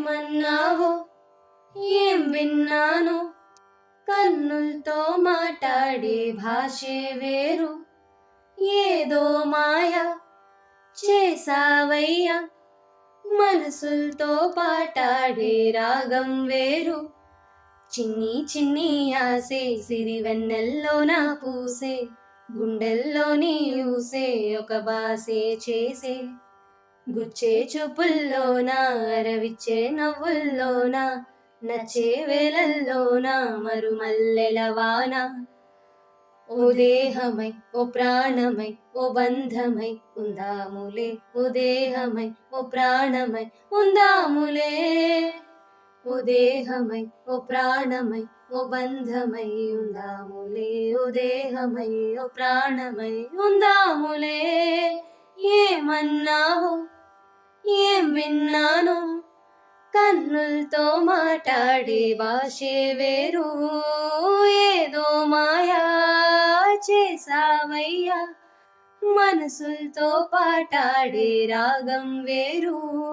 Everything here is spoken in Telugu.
ఏమన్నావు? ఏం విన్నాను? కన్నులతో మాట్లాడే భాషే వేరు. ఏదో మాయ చేసావయ్యా మనసులతో పాటాడే రాగం వేరు. చిన్ని చిన్ని ఆసే సిరి వెన్నెల్లో నా పూసే. గుండెల్లోని ఊసే ఒక బాసే చేసే. గుచ్చే చూపుల్లోన అరవిచ్చే నవ్వుల్లోన నచ్చే వేలల్లోన మరుమల్లెల వాన. ఓ దేహమై ఓ ప్రాణమై ఓ బంధమై ఉందాములే ఓ దేహమై ఓ ప్రాణమై ఉందాములే. ఓ దేహమై ఓ ప్రాణమై ఓ బంధమై ఉందాములే ఓ దేహమై ఓ ప్రాణమై ఉందాములే. ఏమన్నావు? ఏం విన్నాను? కన్నులతో మాట్లాడే భాషే వేరు. ఏదో మాయా చేసావయ్యా మనసులతో పాటాడే రాగం వేరు.